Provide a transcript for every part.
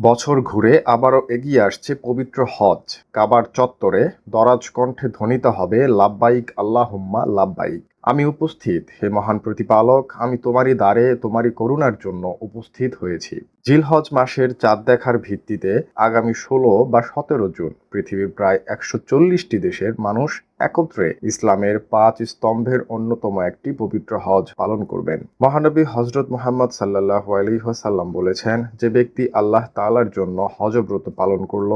বছর ঘুরে আবারও এগিয়ে আসছে পবিত্র হজ। কাবার চত্বরে দরাজ কণ্ঠে ধ্বনিত হবে লাব্বাইক আল্লাহুম্মা লাব্বাইক। আমি উপস্থিত, হে মহান প্রতিপালক, আমি তোমারই দ্বারে, তোমারই করুণার জন্য উপস্থিত হয়েছি। জিলহজ মাসের চাঁদ দেখার ভিত্তিতে আগামী ষোলো বা সতেরো জুন পৃথিবীর প্রায় একশো চল্লিশটি দেশের মানুষ একত্রে ইসলামের পাঁচ স্তম্ভের অন্যতম একটি পবিত্র হজ পালন করবেন। মহানবী হজরত মোহাম্মদ সাল্লাহ আলহিহাসাল্লাম বলেছেন যে ব্যক্তি আল্লাহ তালার জন্য হজব্রত পালন করল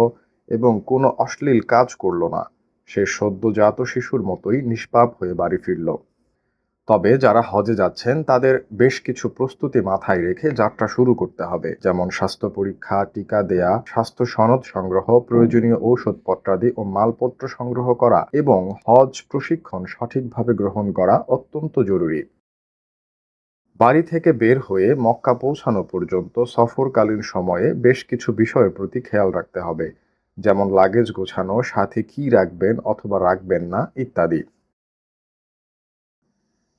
এবং কোনো অশ্লীল কাজ করল না। সে সদ্যজাত শিশুর মতোই নিষ্পাপ হয়ে বাড়ি ফিরল। তবে যারা হজে যাচ্ছেন, তাদের বেশ কিছু প্রস্তুতি মাথায় রেখে যাত্রা শুরু করতে হবে। যেমন স্বাস্থ্য পরীক্ষা, টিকা দেয়া, স্বাস্থ্য সনদ সংগ্রহ, প্রয়োজনীয় ঔষধপত্রাদি ও মালপত্র সংগ্রহ করা এবং হজ প্রশিক্ষণ সঠিকভাবে গ্রহণ করা অত্যন্ত জরুরি। বাড়ি থেকে বের হয়ে মক্কা পৌঁছানো পর্যন্ত সফরকালীন সময়ে বেশ কিছু বিষয়ের প্রতি খেয়াল রাখতে হবে। যেমন লাগেজ গোছানো, সাথে কি রাখবেন অথবা রাখবেন না, ইত্যাদি।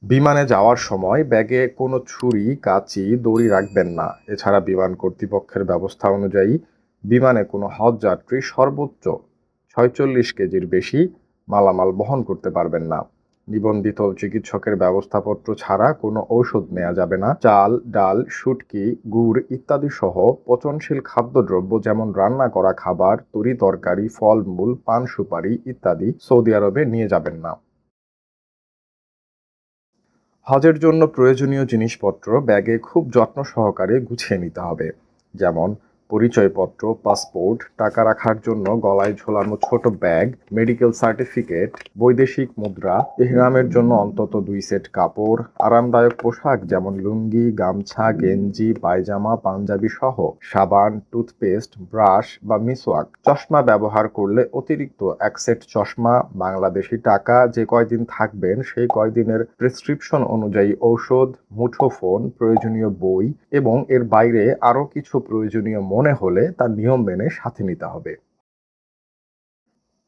বিমানে যাওয়ার সময় ব্যাগে কোনো ছুরি, কাঁচি, দড়ি রাখবেন না। এছাড়া বিমান কর্তৃপক্ষের ব্যবস্থা অনুযায়ী বিমানে কোনো হজ যাত্রী সর্বোচ্চ ছয়চল্লিশ কেজির বেশি মালামাল বহন করতে পারবেন না। নিবন্ধিত চিকিৎসকের ব্যবস্থাপত্র ছাড়া কোনো ঔষধ নেওয়া যাবে না। চাল, ডাল, শুটকি, গুড় ইত্যাদি সহ পচনশীল খাদ্যদ্রব্য যেমন রান্না করা খাবার, তরি তরকারি, ফলমূল, পান সুপারি ইত্যাদি সৌদি আরবে নিয়ে যাবেন না। হজের জন্য প্রয়োজনীয় জিনিসপত্র ব্যাগে খুব যত্ন সহকারে গুছিয়ে নিতে হবে। যেমন পরিচয়পত্র, পাসপোর্ট, টাকা রাখার জন্য গলায় ঝোলানো ছোট ব্যাগ, মেডিকেল সার্টিফিকেট, বৈদেশিক মুদ্রা ইহরামের জন্য অন্তত দুই সেট কাপড়, আরামদায়ক পোশাক যেমন লুঙ্গি, গামছা, গেঞ্জি, পায়জামা, পাঞ্জাবি সহ সাবান, টুথপেস্ট, ব্রাশ বা মিসওয়াক। চশমা ব্যবহার করলে অতিরিক্ত এক সেট চশমা, বাংলাদেশি টাকা, যে কয়দিন থাকবেন সেই কয়দিনের প্রেসক্রিপশন অনুযায়ী ঔষধ, মুঠোফোন, প্রয়োজনীয় বই এবং এর বাইরে আরও কিছু প্রয়োজনীয় মনে হলে তার নিয়ম মেনে সাথে নিতে হবে।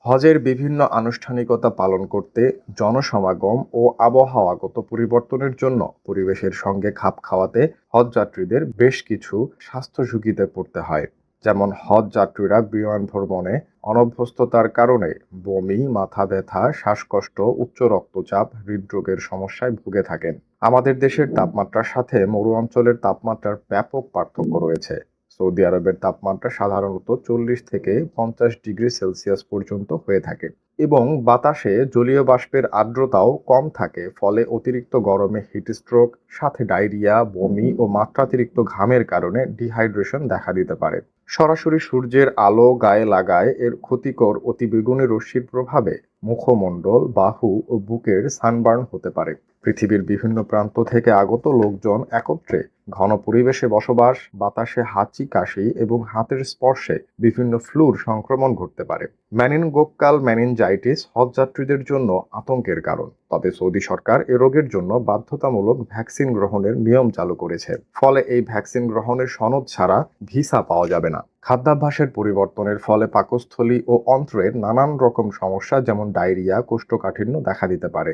হজের বিভিন্ন আনুষ্ঠানিকতা পালন করতে জনসমাগম ও আবহাওয়াগত পরিবর্তনের জন্য পরিবেশের সঙ্গে খাপ খাওয়াতে হজ যাত্রীদের বেশ কিছু স্বাস্থ্য ঝুঁকিতে পড়তে হয়। যেমন হজ যাত্রীরা বিমান ভ্রমণে অনভ্যস্ততার কারণে বমি, মাথা ব্যথা, শ্বাসকষ্ট, উচ্চ রক্তচাপ, হৃদরোগের সমস্যায় ভুগে থাকেন। আমাদের দেশের তাপমাত্রার সাথে মরু অঞ্চলের তাপমাত্রার ব্যাপক পার্থক্য রয়েছে। সৌদি আরবের তাপমাত্রা সাধারণত চল্লিশ থেকে পঞ্চাশ ডিগ্রি সেলসিয়াস পর্যন্ত হয়ে থাকে এবং বাতাসে জলীয় বাষ্পের আর্দ্রতাও কম থাকে, ফলে অতিরিক্ত গরমে হিটস্ট্রোক সাথে ডায়রিয়া বমি ও মাত্রাতিরিক্ত ঘামের কারণে ডিহাইড্রেশন দেখা দিতে পারে। সরাসরি সূর্যের আলো গায়ে লাগায় এর ক্ষতিকর অতিবেগুনি রশ্মির প্রভাবে মুখমণ্ডল, বাহু ও বুকের সানবার্ন হতে পারে। পৃথিবীর বিভিন্ন প্রান্ত থেকে আগত লোকজন একত্রে ঘন পরিবেশে বসবাস, বাতাসে হাঁচি কাশি এবং হাতের স্পর্শে বিভিন্ন ফ্লুর সংক্রমণ ঘটতে পারে। ম্যানিনগোকাল ম্যানিনজাইটিস হজযাত্রীদের জন্য আতঙ্কের কারণ। তবে সৌদি সরকার এ রোগের জন্য বাধ্যতামূলক ভ্যাকসিন গ্রহণের নিয়ম চালু করেছে। ফলে এই ভ্যাকসিন গ্রহণের সনদ ছাড়া ভিসা পাওয়া যাবে না। খাদ্যাভ্যাসের পরিবর্তনের ফলে পাকস্থলী ও অন্ত্রের নানান রকম সমস্যা, যেমন ডায়রিয়া, কোষ্ঠকাঠিন্য দেখা দিতে পারে।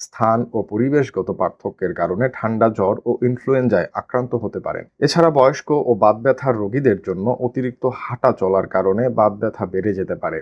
স্থান ও পরিবেশগত পার্থক্যের কারণে ঠান্ডা জ্বর ও ইনফ্লুয়েঞ্জায় আক্রান্ত হতে পারেন। এছাড়া বয়স্ক ও বাত ব্যথার রোগীদের জন্য অতিরিক্ত হাঁটা চলার কারণে বাত ব্যথা বেড়ে যেতে পারে।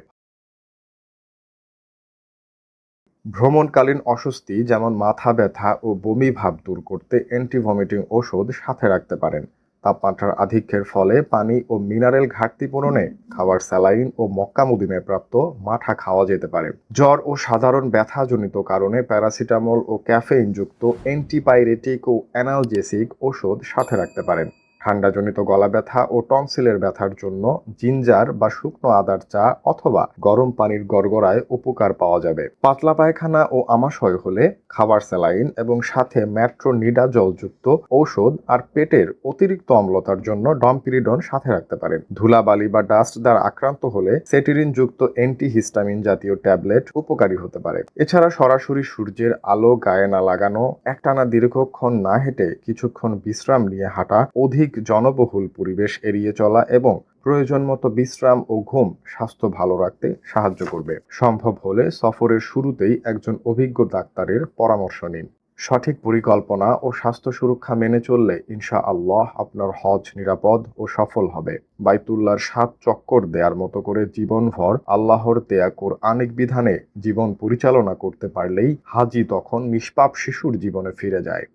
ভ্রমণকালীন অস্বস্তি, যেমন মাথা ব্যথা ও বমি ভাব দূর করতে অ্যান্টিভমিটিং ওষুধ সাথে রাখতে পারেন। তাপমাত্রার আধিক্যের ফলে পানি ও মিনারেল ঘাটতি পূরণে খাবার স্যালাইন ও মক্কা মদিনায় প্রাপ্ত মাঠা খাওয়া যেতে পারে। জ্বর ও সাধারণ ব্যথাজনিত কারণে প্যারাসিটামল ও ক্যাফেইনযুক্ত অ্যান্টিপাইরেটিক ও অ্যানালজেসিক ওষুধ সাথে রাখতে পারেন। ঠান্ডাজনিত গলা ব্যথা ও টনসিলের ব্যথার জন্য জিঞ্জার বা শুকনো আদার চা অথবা গরম পানির গড়গড়ায় উপকার পাওয়া যাবে। পাতলা পায়খানা ও আমাশয় হলে খাবার স্যালাইন এবং সাথে ম্যাট্রো নিডা জলযুক্ত ঔষধ আর পেটের অতিরিক্ত অম্লতার জন্য ডমপিরিডন সাথে রাখতে পারেন। ধুলাবালি বা ডাস্ট দ্বারা আক্রান্ত হলে সেটিরিন যুক্ত অ্যান্টিহিস্টামিন জাতীয় ট্যাবলেট উপকারী হতে পারে। এছাড়া সরাসরি সূর্যের আলো, গায়ে না লাগানো, একটানা দীর্ঘক্ষণ না হেঁটে কিছুক্ষণ বিশ্রাম নিয়ে হাঁটা, অধিক জনবহুল পরিবেশ এড়িয়ে চলা এবং প্রয়োজন মতো বিশ্রাম ও ঘুম, স্বাস্থ্য ভালো রাখতে সাহায্য করবে। সম্ভব হলে সফরের শুরুতেই একজন অভিজ্ঞ ডাক্তারের পরামর্শ নিন। সঠিক পরিকল্পনা ও স্বাস্থ্য সুরক্ষা মেনে চললে ইনশা আল্লাহ আপনার হজ নিরাপদ ও সফল হবে। বাইতুল্লার সাত চক্কর দেয়ার মতো করে জীবনভর আল্লাহর দেয়া কোরআনিক বিধানে জীবন পরিচালনা করতে পারলেই হাজি তখন নিষ্পাপ শিশুর জীবনে ফিরে যায়।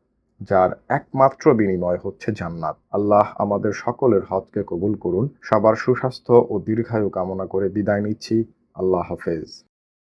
যার একমাত্র বিনিময় হচ্ছে জান্নাত। আল্লাহ আমাদের সকলের হজকে কবুল করুন। সবার সুস্বাস্থ্য ও দীর্ঘায়ু কামনা করে বিদায় নিচ্ছি। আল্লাহ হাফেজ।